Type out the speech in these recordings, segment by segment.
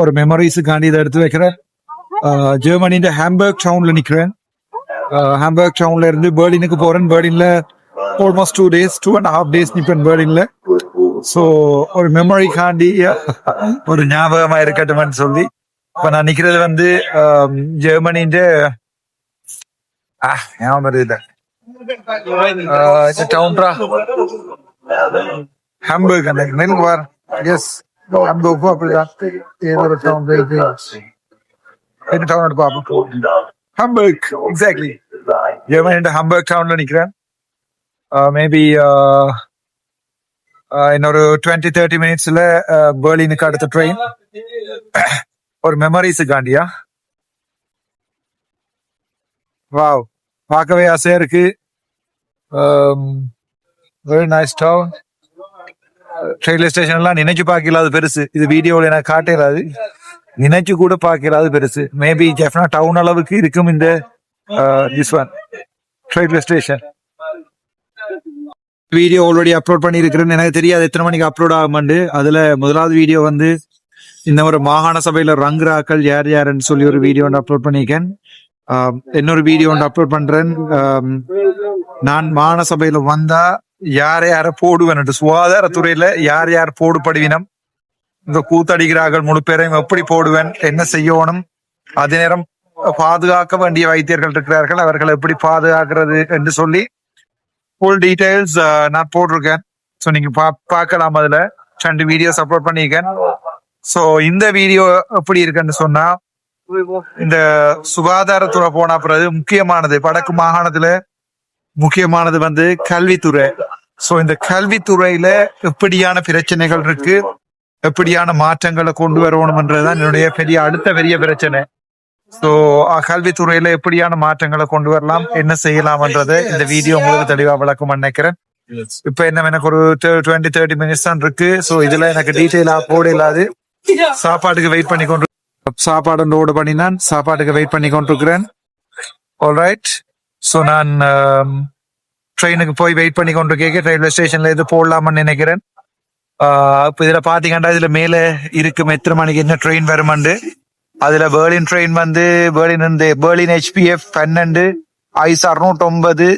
ஒரு மெமரிஸுக்காண்டி இதை எடுத்து வைக்கிறேன். ஜெர்மனியின் ஹாம்பர்க் டவுன்ல நிக்கிறேன். ஹாம்பர்க் டவுன்ல இருந்து பேர்லினுக்கு போறேன். பேர்லின்ல almost two days two and half days நிப்பேன் பேர்லின்ல ஸோ ஒரு மெமரிக்காண்டி ஒரு ஞாபகமா இருக்கட்டும்னு சொல்லி இப்ப நான் நிக்கிறது வந்து ஜெர்மனியின் ஞாபகம் வருது ஆஹ் டவுன்ரா ஹாம்பர்க் அந்த நெல் வார் எஸ் ஹாம்பர்க்கும் அப்படிதான் ஏதோ ஒரு டவுன் என்ன டவுன் எடுப்பா ஹாம்பர்க் எக்ஸாக்ட்லி ஜெர்மனி ஹாம்பர்க் டவுன்ல நிக்கிறேன் மேபி இன்னொரு டுவெண்ட்டி தேர்ட்டி மினிட்ஸ்ல பெர்லினுக்கு அடுத்த ட்ரெயின் ஒரு மெமரிஸுக்காண்டியா வாவ் பார்க்கவே ஆசையா இருக்கு very nice town railway station எல்லாம் நினைச்சு பார்க்கல அது பெருசு. இது வீடியோவில் எனக்கு காட்டலாது நினைச்சு கூட பார்க்கல அது பெருசு. மேபி ஜெஃப்னா டவுன் அளவுக்கு இருக்கும் இந்த this one railway station video already upload பண்ணியிருக்கிறேன்னு எனக்கு தெரியாது. எத்தனை மணிக்கு அப்லோட் ஆகுமாண்டு. அதுல முதலாவது வீடியோ வந்து இந்த ஒரு மாகாண சபையில் ரங்குராக்கள் யார் யாருன்னு சொல்லி ஒரு வீடியோ ஒன்று அப்லோட் பண்ணியிருக்கேன். இன்னொரு வீடியோ ஒன்று அப்லோட் பண்றேன். நான் மாகாண சபையில் வந்தால் யார் யார போடுவேன் சுகாதாரத்துறையில யார் யார் போடுபடுவினம்? இந்த கூத்தடிக்கிறார்கள் முழு பேரையும் எப்படி போடுவேன்? என்ன செய்யணும்? அதே நேரம் பாதுகாக்க வேண்டிய வைத்தியர்கள் இருக்கிறார்கள். அவர்களை எப்படி பாதுகாக்கிறது என்று சொல்லி ஃபுல் டீடைல்ஸ் நான் போட்டிருக்கேன். ஸோ நீங்க பா பார்க்கலாம் அதுல. ரெண்டு வீடியோஸ் அப்லோட் பண்ணியிருக்கேன். ஸோ இந்த வீடியோ எப்படி இருக்குன்னு சொன்னா இந்த சுகாதாரத்துறை போன பிறகு முக்கியமானது வடக்கு மாகாணத்துல முக்கியமானது வந்து கல்வித்துறை. சோ இந்த கல்வித்துறையில எப்படியான பிரச்சனைகள் இருக்கு? எப்படியான மாற்றங்களை கொண்டு வரணும்ன்றதுதான் என்னுடைய பெரிய அடுத்த பெரிய பிரச்சனை. சோ கல்வித்துறையில எப்படியான மாற்றங்களை கொண்டு வரலாம்? என்ன செய்யலாம்ன்றது இந்த வீடியோ உங்களுக்கு தெளிவா விளக்கம் நினைக்கிறேன். இப்ப என்ன எனக்கு ஒரு டுவெண்ட்டி தேர்ட்டி மினிட்ஸ் தான் இருக்கு. சோ இதுல எனக்கு டீட்டெயிலா போட இல்லாது. சாப்பாட்டுக்கு வெயிட் பண்ணி கொண்டு சாப்பாடு லோடு பண்ணினான். சாப்பாட்டுக்கு வெயிட் பண்ணி கொண்டிருக்கிறேன். ஆல்ரைட் ஸோ நான் ட்ரெயினுக்கு போய் வெயிட் பண்ணி கொண்டு கேட்க ரயில்வே ஸ்டேஷன்ல இது போடலாம்னு நினைக்கிறேன். இப்போ இதுல பாத்தீங்கன்னா இதுல மேல இருக்கும் எத்தனை மணிக்கு என்ன ட்ரெயின் வருமாண்டு அதுல பேர்லின் ட்ரெயின் வந்து பேர்லின் இருந்து பேர்லின் ஹெச்பிஎஃப் பன்னெண்டு ஐஸ் அறுநூற்றொன்பது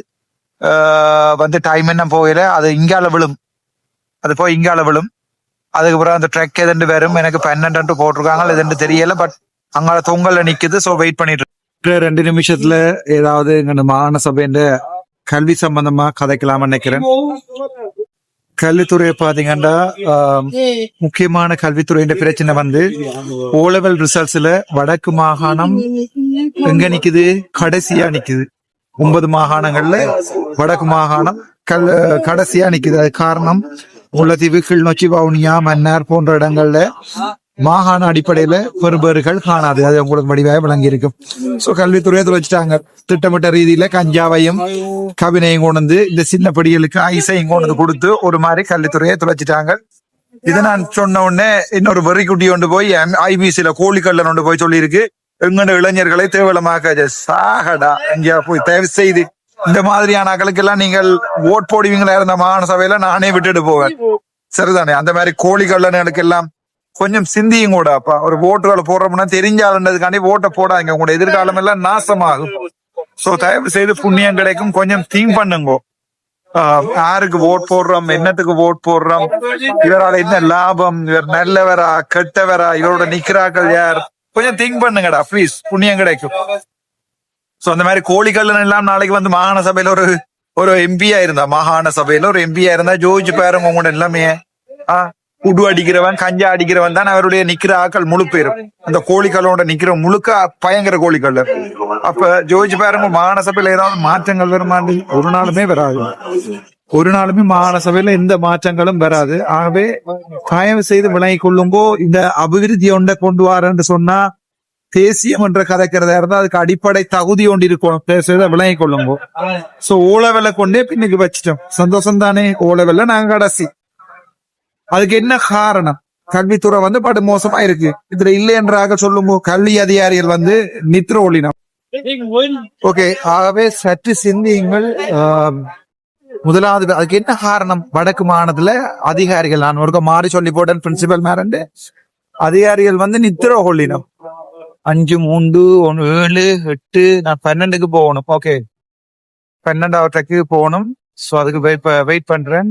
வந்து டைம் என்ன போகல அது இங்கால விழும் அது போய் இங்கால விழும் அதுக்கப்புறம் அந்த ட்ரெக் எதுண்டு வரும். எனக்கு பன்னெண்டு போட்டிருக்காங்க. எதுண்டு தெரியல பட் அங்கால தொங்கல்ல நிக்குது ஸோ வெயிட் பண்ணிட்டு இருக்கேன். ரெண்டு நிமிஷத்துல ஏதாவது எங்க மாகாண சபைன்ற கல்வி சம்பந்தமா கதைக்கலாம்னு நினைக்கிறேன். கல்வித்துறையை பாத்தீங்கன்னா முக்கியமான கல்வித்துறையின் பிரச்சனை வந்து ஓ லெவல் ரிசல்ட்ஸ்ல வடக்கு மாகாணம் எங்க நிக்குது? கடைசியா நிக்குது. ஒன்பது மாகாணங்கள்ல வடக்கு மாகாணம் கல் கடைசியா நிக்குது. அது காரணம் முல்லைத்தீவு கிளிநொச்சி வவுனியா மன்னார் போன்ற இடங்கள்ல மாகாண அடிப்படையில பெறுபேறுகள் காணாது. அது உங்களுக்கு வடிவாக விளங்கி இருக்கும் சோ கல்வித்துறையை துளைச்சிட்டாங்க திட்டமிட்ட ரீதியில கஞ்சாவையும் கவினையும் கொண்டு வந்து இந்த சின்ன படிகளுக்கு ஐசையும் கொண்டு வந்து கொடுத்து ஒரு மாதிரி கல்வித்துறையை துளைச்சிட்டாங்க. இதை நான் சொன்ன உடனே இன்னொரு வெறிக்குட்டி குட்டி கொண்டு போய் ஐபிசில கோழிக்கல்ல கொண்டு போய் சொல்லியிருக்கு. எங்கட இளைஞர்களை தேவலமாக்க சாகடா. இங்க போய் தயவு செய்து இந்த மாதிரியான எல்லாம் நீங்கள் ஓட் போடுவீங்களா? இருந்த மாகாண சபையில நானே விட்டுட்டு போவேன். சரிதானே? அந்த மாதிரி கோழிக்கல்லனுக்கு எல்லாம் கொஞ்சம் சிந்தியும் கூட அப்பா. ஒரு ஓட்டுகளை போடுறோம்னா தெரிஞ்சாலுன்றதுக்காண்டி ஓட்டை போடாதீங்க. உங்களோட எதிர்காலம் எல்லாம் நாசமாகும். சோ தயவு செய்து புண்ணியம் கிடைக்கும். கொஞ்சம் திங்க் பண்ணுங்க. யாருக்கு ஓட் போடுறோம் என்னத்துக்கு ஓட் போடுறோம்? இவரால என்ன லாபம்? இவர் நல்லவரா கெட்டவரா? இவரோட நிக்கிறாக்கள் யார்? கொஞ்சம் திங்க் பண்ணுங்கடா ப்ளீஸ் புண்ணியம் கிடைக்கும். சோ அந்த மாதிரி கோழிக்கல்லன் எல்லாம் நாளைக்கு வந்து மாகாண சபையில ஒரு ஒரு எம்பியா இருந்தா மாகாண சபையில ஒரு எம்பியா இருந்தா ஜோதிச்சு பாருங்க உங்களோட எல்லாமே. ஆ? உடு அடிக்கிறவன் கஞ்சா அடிக்கிறவன் தான் அவருடைய நிக்கிற ஆக்கள் முழு பேரும். அந்த கோழிக்கல்லோட நிக்கிற முழுக்க பயங்கர கோழிக்கல்ல. அப்ப ஜோதிச்சு பாருங்க மாநசபையில ஏதாவது மாற்றங்கள் வருமாண்டு ஒரு நாளுமே வராது. ஒரு நாளுமே மாநசபையில எந்த மாற்றங்களும் வராது. ஆகவே தயவு செய்து விலகி கொள்ளுங்கோ. இந்த அபிவிருத்தி ஒன்றை கொண்டு வரேன்னு சொன்னா தேசியம் என்ற கதைக்கிறதா இருந்தா அதுக்கு அடிப்படை தகுதி ஒன்று இருக்கும். பேசுறத விளங்கி கொள்ளுங்க. சோ ஓலவெல்ல கொண்டே பின்னுக்கு வச்சிட்டோம். சந்தோஷம் தானே ஓலவெல்ல நாங்க கடைசி. அதுக்கு என்ன காரணம்? கல்வித்துறை வந்து படு மோசமா இருக்கு. இதுல இல்லை என்றாக சொல்லும்? கல்வி அதிகாரிகள் வந்து நித்ர ஒளினம். ஓகே ஆகவே சற்று சிந்தியுங்கள். முதலாவது அதுக்கு என்ன காரணம்? வடக்கு மாநிலத்துல அதிகாரிகள் நான் ஒருக்க மாறி சொல்லி போட்டேன் பிரின்சிபல் மேரண்டு அதிகாரிகள் வந்து நித்திர கொள்ளினம் அஞ்சு மூன்று ஒன்று ஏழு எட்டு நான் பன்னெண்டுக்கு போகணும். ஓகே. பன்னெண்டாவதுக்கு போகணும். ஸோ அதுக்கு வெயிட் வெயிட் பண்றேன்.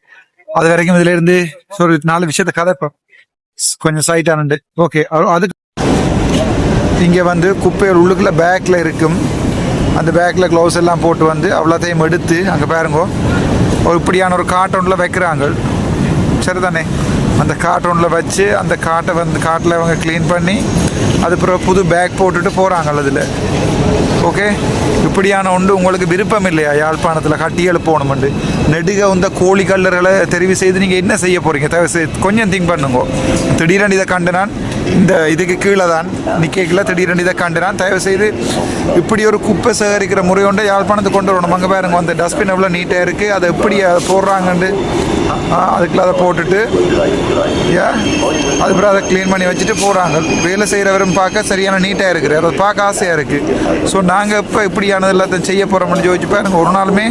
அது வரைக்கும் இதுல இருந்து ஒரு நாலு விஷயத்த கதைப்போம் கொஞ்சம் சைட் ஆனண்டு ஓகே அதுக்கு இங்கே வந்து குப்பைகள் உள்ளுக்குள்ள பேக்கில் இருக்கும். அந்த பேக்கில் க்ளவுஸ் எல்லாம் போட்டு வந்து அவ்வளோத்தையும் எடுத்து அங்கே பாருங்க ஒரு இப்படியான ஒரு கார்ட்டூன்ல வைக்கிறாங்க. சரிதானே? அந்த கார்ட்டூனில் வச்சு அந்த காட்டை வந்து காட்டில் அவங்க க்ளீன் பண்ணி அதுக்கப்புறம் புது பேக் போட்டுட்டு போகிறாங்க அதில். ஓகே இப்படியான ஒன்று உங்களுக்கு விருப்பம் இல்லையா? யாழ்ப்பாணத்தில் கட்டி எழுப்பணுமெண்டு நெடுக வந்த கோழி கல்லர்களை தெரிவு செய்து நீங்கள் என்ன செய்ய போகிறீங்க தயவு செய்து கொஞ்சம் திங்க் பண்ணுங்க. திடீரென்று இதை கண்டு நான் இந்த இதுக்கு கீழே தான் நிற்கல திடீரென்று இதை கண்டு தயவுசெய்து தயவு செய்து இப்படி ஒரு குப்பை சேகரிக்கிற முறை ஒன்று யாழ்ப்பாணத்துக்கு கொண்டு வரணும். அங்கே பாருங்க அந்த டஸ்ட்பின் எவ்வளோ நீட்டாக இருக்குது அதை எப்படி அதை போடுறாங்கண்டு அதுக்குள்ள அதை போட்டுட்டு யா அதுக்கப்புறம் அதை க்ளீன் பண்ணி வச்சுட்டு போகிறாங்க வேலை செய்கிறவரும் பார்க்க சரியான நீட்டாக இருக்கிறார். அதை பார்க்க ஆசையாக இருக்குது ஸோ நாங்கள் இப்போ இப்படியானது எல்லாத்தையும் செய்ய போகிறோம்னு யோசிச்சு பாருங்க. ஒரு நாளுமே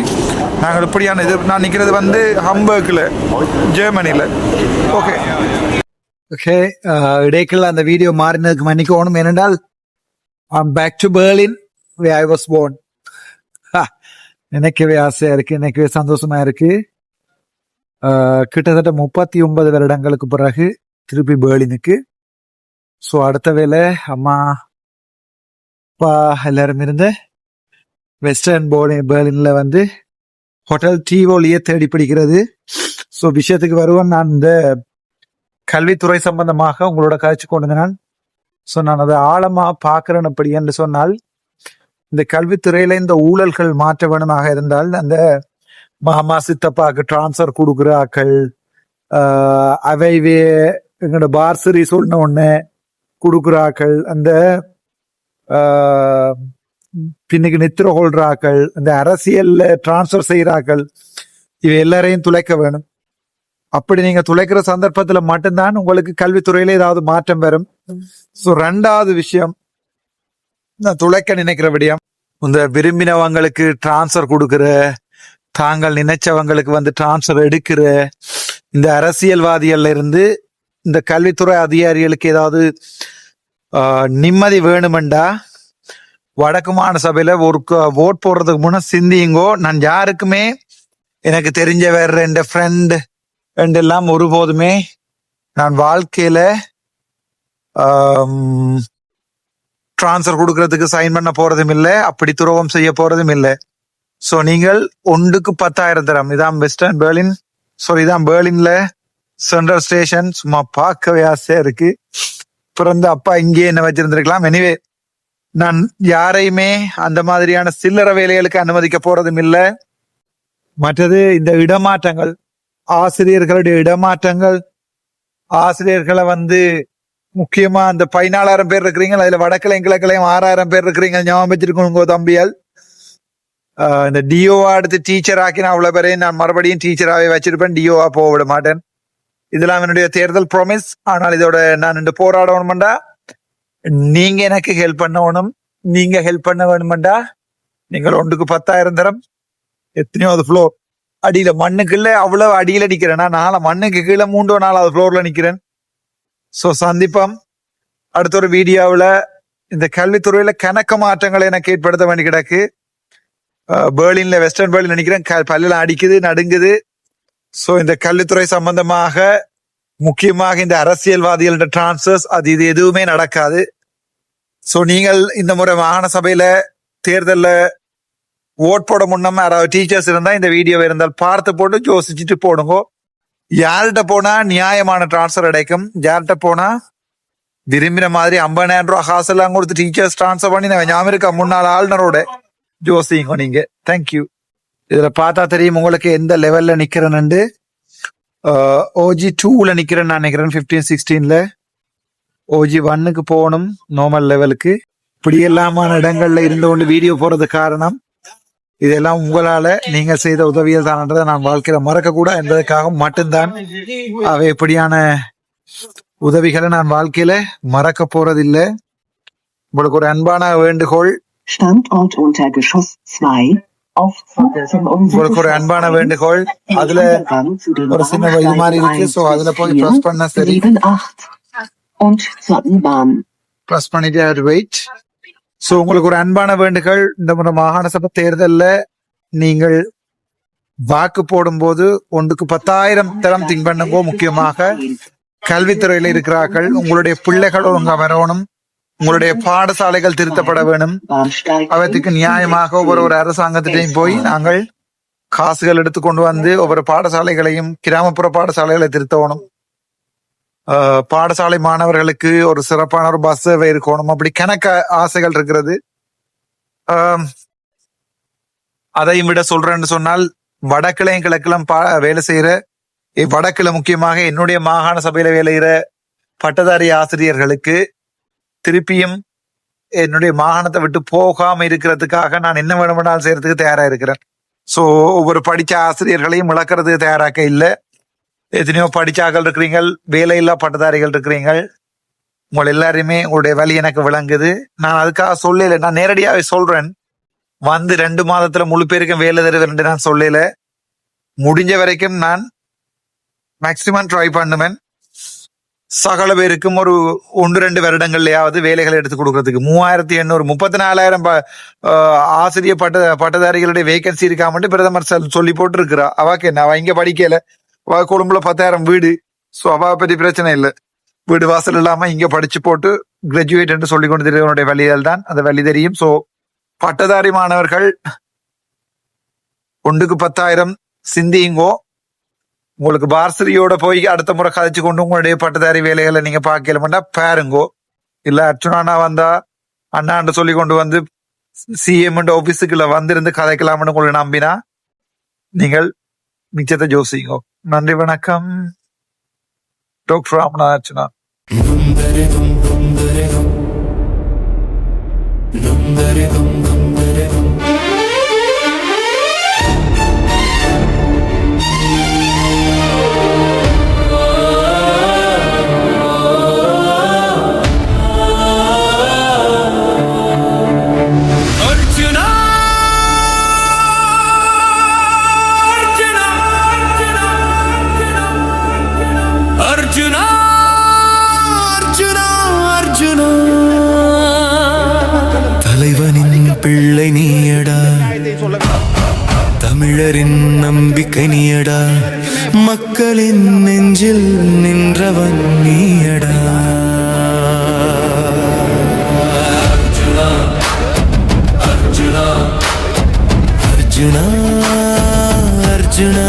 நாங்கள் இப்படியான இது நான் நிற்கிறது வந்து ஹம்பர்க்கில் ஜெர்மனியில் ஓகே ஓகே uh, இடைக்குள்ள அந்த வீடியோ மாறினதுக்கு மன்னிக்கணும் ஏனென்றால் back to Berlin I was born நினைக்கவே ஆசையா இருக்கு நினைக்கவே சந்தோஷமா இருக்கு. Uh, கிட்டத்தட்ட முப்பத்தி ஒன்பது வருடங்களுக்கு பிறகு திருப்பி பேர்லினுக்கு ஸோ அடுத்த வேலை அம்மா அப்பா எல்லாரும் இருந்த வெஸ்டர்ன் போர்டு பேர்லின்ல வந்து ஹோட்டல் டீவோலியே தேடி பிடிக்கிறது ஸோ விஷயத்துக்கு வருவோம். நான் இந்த கல்வித்துறை சம்பந்தமாக உங்களோட கழிச்சு கொண்டு நான் ஸோ நான் அதை ஆழமா பார்க்கிறேன் அப்படி என்று சொன்னால் இந்த கல்வித்துறையில இந்த ஊழல்கள் மாற்ற வேணுமாக இருந்தால் அந்த மாமா சித்தப்பாக்கு டிரான்ஸ்ஃபர் கொடுக்குறாக்கள் அவைவே எங்களோட பார்சரி சொன்ன ஒன்று கொடுக்குறாக்கள் அந்த பின்னுக்கு நித்திர கொள்றாக்கள் அந்த இந்த அரசியல்ல டிரான்ஸ்ஃபர் செய்கிறாக்கள் இவை எல்லாரையும் துளைக்க வேணும். அப்படி நீங்க துளைக்கிற சந்தர்ப்பத்துல மட்டும்தான் உங்களுக்கு கல்வித்துறையில ஏதாவது மாற்றம் வரும். ஸோ ரெண்டாவது விஷயம் நான் துளைக்க நினைக்கிற விடயம் இந்த விரும்பினவங்களுக்கு டிரான்ஸ்ஃபர் கொடுக்குற தாங்கள் நினைச்சவங்களுக்கு வந்து டிரான்ஸ்ஃபர் எடுக்கிற இந்த அரசியல்வாதிகள்ல இருந்து இந்த கல்வித்துறை அதிகாரிகளுக்கு ஏதாவது நிம்மதி வேணுமெண்டா? வடக்கு மாநில சபையில ஒரு ஓட் போடுறதுக்கு முன்ன சிந்தியுங்கோ. நான் யாருக்குமே எனக்கு தெரிஞ்ச வேற ஃப்ரெண்டு என்றெல்லாம் ஒருபோதுமே நான் வாழ்க்கையில ட்ரான்ஸ்ஃபர் கொடுக்கறதுக்கு சைன் பண்ண போறதும் இல்லை அப்படி துரோகம் செய்ய போறதும் இல்லை. ஸோ நீங்கள் ஒன்றுக்கு பத்தாயிரம் தரம். இதான் வெஸ்டர்ன் பேர்லின் ஸோ இதான் பேர்லின்ல சென்ட்ரல் ஸ்டேஷன் சும்மா பார்க்கவே ஆசையா இருக்கு. பிறந்த அப்பா இங்கே என்ன வச்சிருந்திருக்கலாம். எனிவே நான் யாரையுமே அந்த மாதிரியான சில்லறை வேலைகளுக்கு அனுமதிக்க போறதும் இல்லை. மற்றது இந்த இடமாற்றங்கள். ஆசிரியர்களுடைய இடமாற்றங்கள். ஆசிரியர்களை வந்து முக்கியமா அந்த பதினாலாயிரம் பேர் இருக்கிறீங்க அதுல வடக்கிளையும் கிழக்கிலையும் ஆறாயிரம் பேர் இருக்கிறீங்க ஞாபகம் வச்சிருக்கணுங்க தம்பியால். இந்த டிஓவா எடுத்து டீச்சர் ஆக்கி நான் அவ்வளவு பேரையும் நான் மறுபடியும் டீச்சராகவே வச்சிருப்பேன் டிஓவா போக விட மாட்டேன். இதெல்லாம் என்னுடைய தேர்தல் ப்ராமிஸ் ஆனால் இதோட நான் இந்த போராடணும்டா நீங்க எனக்கு ஹெல்ப் பண்ணணும். நீங்க ஹெல்ப் பண்ண வேணுமெண்டா? நீங்கள் ஒன்றுக்கு பத்தாயிரம் தரம். எத்தனையோ அது ஃப்ளோர் அடியில மண்ணுக்குள்ள அவ்வளவு அடியில நிக்கிறேன். நான் நாளை மண்ணுக்கு கீழே மூன்றோ நாலாவது ஃப்ளோர்ல நிக்கிறேன். ஸோ சந்திப்போம். அடுத்த ஒரு வீடியோவில் இந்த கல்வித்துறையில கணக்க மாற்றங்களை எனக்கு ஏற்படுத்த வேண்டி கிடக்கு. பேர்லின்ல வெஸ்டர்ன் பேர்லின் நினைக்கிறேன் க- பல்லெல்லாம் அடிக்குது நடுங்குது. ஸோ இந்த கல்வித்துறை சம்பந்தமாக முக்கியமாக இந்த அரசியல்வாதிகளோட டிரான்ஸ்ஃபர்ஸ் அது இது எதுவுமே நடக்காது. ஸோ நீங்கள் இந்த முறை மாகாண சபையில தேர்தலில் ஓட் போட முன்னம யாராவது டீச்சர்ஸ் இருந்தா இந்த வீடியோ இருந்தால் பார்த்து போட்டு யோசிச்சுட்டு போடுங்க. யார்கிட்ட போனா நியாயமான டிரான்ஸ்ஃபர் கிடைக்கும் யார்கிட்ட போனா விரும்பின மாதிரி ஐம்பதாயிரம் ரூபா காசு எல்லாம் கொடுத்து டீச்சர்ஸ் டிரான்ஸ்ஃபர் பண்ணி நான் ஞாபகம் இருக்க? முன்னாள் ஆளுநரோட. ஜோசிங்க நீங்க. தேங்க்யூ இதுல பார்த்தா தெரியும் உங்களுக்கு எந்த லெவல்ல நிக்கிறேன்னு ஓஜி டூல நிற்கிறேன்னு நான் நினைக்கிறேன் பிப்டீன் சிக்ஸ்டீன்ல ஓஜி ஒன்னுக்கு போகணும் நார்மல் லெவலுக்கு இப்படி எல்லாமான இடங்கள்ல இருந்து கொண்டு வீடியோ போறது காரணம் இதெல்லாம் உங்களால நீங்க செய்த உதவியல் தான்ன்றதை நான் வாழ்க்கையில மறக்க கூட என்பதற்காக மட்டும்தான் அவை இப்படியான உதவிகளை நான் வாழ்க்கையில மறக்க போறதில்லை. உங்களுக்கு ஒரு அன்பான வேண்டுகோள். Standort unter Geschoss 2. Aufzug zum உங்களுக்கு ஒரு அன்பான வேண்டுகோள். அதுல ஒரு சின்ன இது மாதிரி இருக்கு. சோ அதுல போய் ப்ரெஸ் பண்ணா சரி. 7, 8 und zur U-Bahn. ப்ரெஸ் பண்ணிட்டு வெயிட் சோ உங்களுக்கு ஒரு அன்பான வேண்டுகள் இந்த முறை மாகாண சபை தேர்தல்ல நீங்கள் வாக்கு போடும்போது ஒன்றுக்கு பத்தாயிரம் தரம் திங்க் பண்ணுங்கோ முக்கியமாக. கல்வித்துறையில இருக்கிறார்கள். உங்களுடைய பிள்ளைகள் ஒழுங்கா வரணும். உங்களுடைய பாடசாலைகள் திருத்தப்பட வேணும். அவற்றுக்கு நியாயமாக ஒவ்வொரு ஒரு அரசாங்கத்திட்டையும் போய் நாங்கள் காசுகள் எடுத்து கொண்டு வந்து ஒவ்வொரு பாடசாலைகளையும் கிராமப்புற பாடசாலைகளை திருத்தணும் பாடசாலை மாணவர்களுக்கு ஒரு சிறப்பான ஒரு பஸ் சேவை இருக்கணும். அப்படி கணக்க ஆசைகள் இருக்கிறது. அதையும் விட சொல்றேன்னு சொன்னால் வடக்கிளையும் கிழக்கிலும் பா வேலை செய்யற இ- வடக்குல முக்கியமாக என்னுடைய மாகாண சபையில வேலைகிற பட்டதாரி ஆசிரியர்களுக்கு திருப்பியும் என்னுடைய மாகாணத்தை விட்டு போகாம இருக்கிறதுக்காக நான் என்ன வேணுமென்றாலும் செய்யறதுக்கு தயாரா இருக்கிறேன். சோ ஒவ்வொரு படிச்ச ஆசிரியர்களையும் இழக்கிறதுக்கு தயாராக்க இல்லை. எத்தனையோ படிச்சாக்கள் இருக்கிறீங்கள் வேலையில்லா பட்டதாரிகள் இருக்கிறீங்கள். உங்கள் எல்லாருமே உங்களுடைய வழி எனக்கு விளங்குது. நான் அதுக்காக சொல்லல நான் நேரடியாகவே சொல்றேன். வந்து ரெண்டு மாதத்துல முழு பேருக்கும் வேலை தருவேன் நான் சொல்லல. முடிஞ்ச வரைக்கும் நான் மேக்சிமம் ட்ரை பண்ணுவேன். சகல பேருக்கும் ஒரு ஒன்று ரெண்டு வருடங்கள்லயாவது வேலைகளை எடுத்து கொடுக்கறதுக்கு. மூவாயிரத்தி எண்ணூறு முப்பத்தி நாலாயிரம் ஆசிரியர் பட்ட பட்டதாரிகளுடைய வேகன்சி இருக்காமட்டு பிரதமர் சொல்லி போட்டு இருக்கிறா அவாக்கு என்ன அவ இங்க படிக்கல. கொழும்புல பத்தாயிரம் வீடு ஸோ அவ பற்றி பிரச்சனை இல்லை வீடு வாசல் இல்லாமல் இங்கே படிச்சு போட்டு கிராஜுவேட் என்று சொல்லி கொண்டு தெரியவனுடைய வழிகள் தான் அந்த வழி தெரியும் ஸோ பட்டதாரி மாணவர்கள் ஒன்றுக்கு பத்தாயிரம் சிந்தியுங்கோ உங்களுக்கு பார்சரியோட போய் அடுத்த முறை கதைச்சு கொண்டு உங்களுடைய பட்டதாரி வேலைகளை நீங்க பார்க்கலமெண்டா பாருங்கோ இல்லை அர்ச்சுனானா வந்தா அண்ணாண்டு சொல்லி கொண்டு வந்து சிஎம் ஆபீஸுக்குள்ள வந்திருந்து கதைக்கலாம்னு உங்களை நம்பினா நீங்கள் மிச்சத்தை ஜோசிங்கோ நன்றி வணக்கம் டாக்டர் ராமநாத அர்ச்சுனா அர்ஜுனா கனியடா மக்களின் நெஞ்சில் நின்றவன் நீயடா. அர்ஜுனா அர்ஜுனா.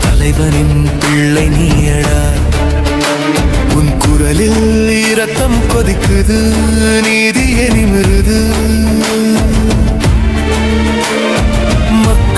தலைவனின் பிள்ளை நீயடா. உன் குரலில் இரத்தம் கொதிக்குது நீதிய நிமிருது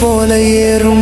போல ஏறும்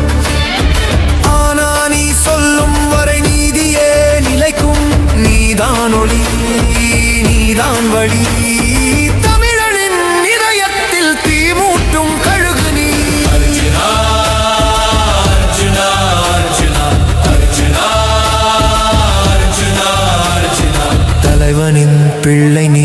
நீதான் வழி. தமிழனின் இதயத்தில் தீ மூட்டும் கழுகு நீ. தலைவனின் பிள்ளை நீ.